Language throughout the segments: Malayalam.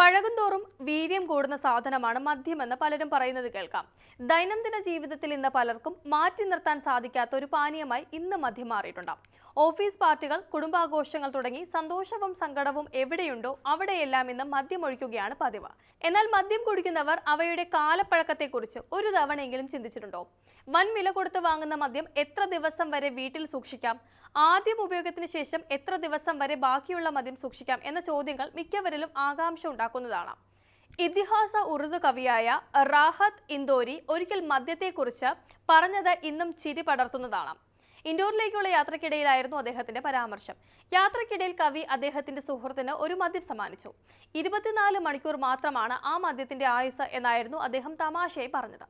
പഴകുന്തോറും വീര്യം കൂടുന്ന സാധനമാണ് മദ്യമെന്ന് പലരും പറയുന്നത് കേൾക്കാം. ദൈനംദിന ജീവിതത്തിൽ ഇന്ന് പലർക്കും മാറ്റി നിർത്താൻ സാധിക്കാത്ത ഒരു പാനീയമായി ഇന്ന് മദ്യം മാറിയിട്ടുണ്ട്. ഓഫീസ് പാർട്ടികൾ കുടുംബാഘോഷങ്ങൾ തുടങ്ങി സന്തോഷവും സങ്കടവും എവിടെയുണ്ടോ അവിടെയെല്ലാം ഇന്ന് മദ്യം ഒഴിക്കുകയാണ് പതിവ്. എന്നാൽ മദ്യം കുടിക്കുന്നവർ അവയുടെ കാലപ്പഴക്കത്തെക്കുറിച്ച് ഒരു തവണയെങ്കിലും ചിന്തിച്ചിട്ടുണ്ടോ? വൻ വില കൊടുത്ത് വാങ്ങുന്ന മദ്യം എത്ര ദിവസം വരെ വീട്ടിൽ സൂക്ഷിക്കാം? ആദ്യം ഉപയോഗത്തിന് ശേഷം എത്ര ദിവസം വരെ ബാക്കിയുള്ള മദ്യം സൂക്ഷിക്കാം? എന്ന ചോദ്യങ്ങൾ മിക്കവരിലും ആകാംക്ഷ ഉണ്ടാക്കുന്നതാണ് ഇതിഹാസ ഉറുദു കവിയായ റാഹത്ത് ഇന്ദോരി ഒരിക്കൽ മദ്യത്തെക്കുറിച്ച് പറഞ്ഞത് ഇന്നും ചിരി പടർത്തുന്നതാണ്. ഇൻഡോറിലേക്കുള്ള യാത്രക്കിടയിലായിരുന്നു അദ്ദേഹത്തിന്റെ പരാമർശം. യാത്രക്കിടയിൽ കവി അദ്ദേഹത്തിന്റെ സുഹൃത്തിന് ഒരു മദ്യം സമ്മാനിച്ചു. ഇരുപത്തിനാല് മണിക്കൂർ മാത്രമാണ് ആ മദ്യത്തിന്റെ ആയുസ് എന്നായിരുന്നു അദ്ദേഹം തമാശയായി പറഞ്ഞത്.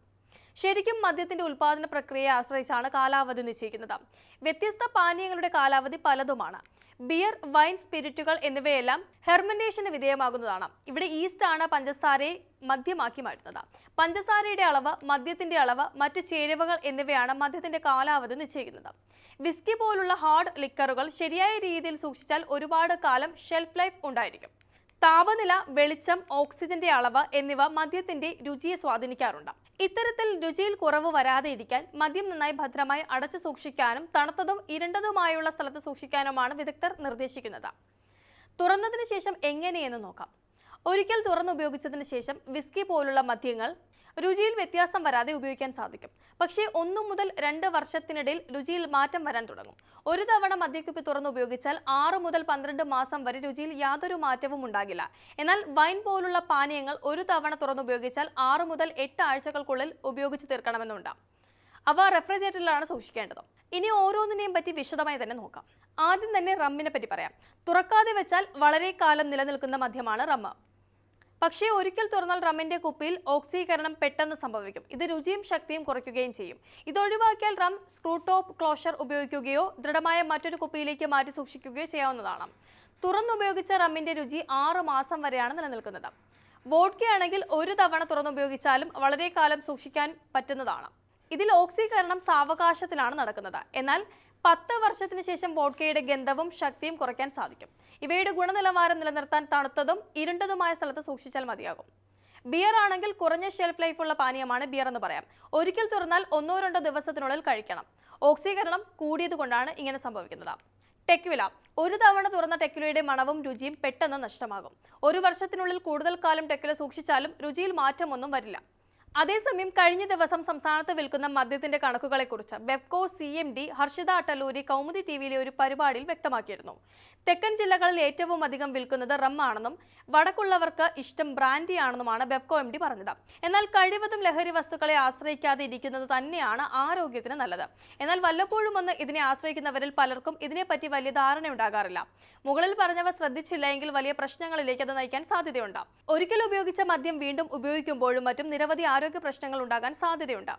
ശരിക്കും മദ്യത്തിന്റെ ഉൽപാദന പ്രക്രിയയെ ആശ്രയിച്ചാണ് കാലാവധി നിശ്ചയിക്കുന്നത്. വ്യത്യസ്ത പാനീയങ്ങളുടെ കാലാവധി പലതുമാണ്. ബിയർ വൈൻ സ്പിരിറ്റുകൾ എന്നിവയെല്ലാം ഹെർമനേഷന് വിധേയമാകുന്നതാണ്. ഇവിടെ ഈസ്റ്റ് ആണ് പഞ്ചസാരയെ മദ്യമാക്കി മാറ്റുന്നത്. പഞ്ചസാരയുടെ അളവ് മദ്യത്തിന്റെ അളവ് മറ്റ് ചേരുവകൾ എന്നിവയാണ് മദ്യത്തിന്റെ കാലാവധി നിശ്ചയിക്കുന്നത്. വിസ്കി പോലുള്ള ഹാർഡ് ലിക്കറുകൾ ശരിയായ രീതിയിൽ സൂക്ഷിച്ചാൽ ഒരുപാട് കാലം ഷെൽഫ് ലൈഫ് ഉണ്ടായിരിക്കും. താപനില വെളിച്ചം ഓക്സിജന്റെ അളവ് എന്നിവ മദ്യത്തിന്റെ രുചിയെ സ്വാധീനിക്കാറുണ്ട്. ഇത്തരത്തിൽ രുചിയിൽ കുറവ് വരാതെ ഇരിക്കാൻ മദ്യം നന്നായി ഭദ്രമായി അടച്ചു സൂക്ഷിക്കാനും തണുത്തതും ഇരുണ്ടതുമായുള്ള സ്ഥലത്ത് സൂക്ഷിക്കാനുമാണ് വിദഗ്ധർ നിർദ്ദേശിക്കുന്നത്. തുറന്നതിന് ശേഷം എങ്ങനെയെന്ന് നോക്കാം. ഒരിക്കൽ തുറന്നുപയോഗിച്ചതിന് ശേഷം വിസ്കി പോലുള്ള മദ്യങ്ങൾ രുചിയിൽ വ്യത്യാസം വരാതെ ഉപയോഗിക്കാൻ സാധിക്കും. പക്ഷേ ഒന്നു മുതൽ രണ്ട് വർഷത്തിനിടയിൽ രുചിയിൽ മാറ്റം വരാൻ തുടങ്ങും. ഒരു തവണ മദ്യക്കുപ്പി തുറന്ന് ഉപയോഗിച്ചാൽ ആറ് മുതൽ പന്ത്രണ്ട് മാസം വരെ രുചിയിൽ യാതൊരു മാറ്റവും ഉണ്ടാകില്ല. എന്നാൽ വൈൻ പോലുള്ള പാനീയങ്ങൾ ഒരു തവണ തുറന്ന് ഉപയോഗിച്ചാൽ ആറ് മുതൽ എട്ട് ആഴ്ചകൾക്കുള്ളിൽ ഉപയോഗിച്ച് തീർക്കണമെന്നുണ്ട് അവ റെഫ്രിജറേറ്ററിലാണ് സൂക്ഷിക്കേണ്ടത്. ഇനി ഓരോന്നിനെയും പറ്റി വിശദമായി തന്നെ നോക്കാം. ആദ്യം തന്നെ റമ്മിനെ പറ്റി പറയാം. തുറക്കാതെ വെച്ചാൽ വളരെ കാലം നിലനിൽക്കുന്ന മദ്യമാണ് റമ്മ്. പക്ഷേ ഒരിക്കൽ തുറന്നാൽ റമ്മിന്റെ കുപ്പിയിൽ ഓക്സീകരണം പെട്ടെന്ന് സംഭവിക്കും. ഇത് രുചിയും ശക്തിയും കുറയ്ക്കുകയും ചെയ്യും. ഇത് ഒഴിവാക്കിയാൽ റം സ്ക്രൂ ടോപ്പ് ക്ലോഷർ ഉപയോഗിക്കുകയോ ദൃഢമായ മറ്റൊരു കുപ്പിയിലേക്ക് മാറ്റി സൂക്ഷിക്കുകയോ ചെയ്യാവുന്നതാണ്. തുറന്നുപയോഗിച്ച റമ്മിന്റെ രുചി ആറു മാസം വരെയാണ് നിലനിൽക്കുന്നത്. വോഡ്കയാണെങ്കിൽ ഒരു തവണ തുറന്നുപയോഗിച്ചാലും വളരെ കാലം സൂക്ഷിക്കാൻ പറ്റുന്നതാണ്. ഇതിൽ ഓക്സീകരണം സാവകാശത്തിലാണ് നടക്കുന്നത്. എന്നാൽ പത്ത് വർഷത്തിന് ശേഷം വോഡ്കയുടെ ഗന്ധവും ശക്തിയും കുറയ്ക്കാൻ സാധിക്കും. ഇവയുടെ ഗുണനിലവാരം നിലനിർത്താൻ തണുത്തതും ഇരുണ്ടതുമായ സ്ഥലത്ത് സൂക്ഷിച്ചാൽ മതിയാകും. ബിയർ ആണെങ്കിൽ കുറഞ്ഞ ഷെൽഫ് ലൈഫുള്ള പാനീയമാണ് ബിയർ എന്ന് പറയാം. ഒരിക്കൽ തുറന്നാൽ ഒന്നോ രണ്ടോ ദിവസത്തിനുള്ളിൽ കഴിക്കണം. ഓക്സീകരണം കൂടിയതുകൊണ്ടാണ് ഇങ്ങനെ സംഭവിക്കുന്നത്. ടെക്വില ഒരു തവണ തുറന്ന ടെക്വിലയുടെ മണവും രുചിയും പെട്ടെന്ന് നഷ്ടമാകും. ഒരു വർഷത്തിനുള്ളിൽ കൂടുതൽ കാലം ടെക്വില സൂക്ഷിച്ചാലും രുചിയിൽ മാറ്റമൊന്നും വരില്ല. അതേസമയം കഴിഞ്ഞ ദിവസം സംസ്ഥാനത്ത് വിൽക്കുന്ന മദ്യത്തിന്റെ കണക്കുകളെക്കുറിച്ച് Bevco C M D Harshita Attaluri Kaumudi T വിയിലെ ഒരു പരിപാടിയിൽ വ്യക്തമാക്കിയിരുന്നു. തെക്കൻ ജില്ലകളിൽ ഏറ്റവും അധികം വിൽക്കുന്നത് റമ്മാണെന്നും വടക്കുള്ളവർക്ക് ഇഷ്ടം ബ്രാൻഡി ആണെന്നുമാണ് വെബ്കോ എം ഡി പറഞ്ഞത്. എന്നാൽ കഴിവതും ലഹരി വസ്തുക്കളെ ആശ്രയിക്കാതെ ഇരിക്കുന്നത് തന്നെയാണ് ആരോഗ്യത്തിന് നല്ലത്. എന്നാൽ വല്ലപ്പോഴും ഒന്ന് ഇതിനെ ആശ്രയിക്കുന്നവരിൽ പലർക്കും ഇതിനെപ്പറ്റി വലിയ ധാരണ ഉണ്ടാകാറില്ല മുകളിൽ പറഞ്ഞവ ശ്രദ്ധിച്ചില്ല എങ്കിൽ വലിയ പ്രശ്നങ്ങളിലേക്ക് അത് നയിക്കാൻ സാധ്യതയുണ്ട്. ഒരിക്കൽ ഉപയോഗിച്ച മദ്യം വീണ്ടും ഉപയോഗിക്കുമ്പോഴും മറ്റും നിരവധി ആരോഗ്യ പ്രശ്നങ്ങൾ ഉണ്ടാകാൻ സാധ്യതയുണ്ട്.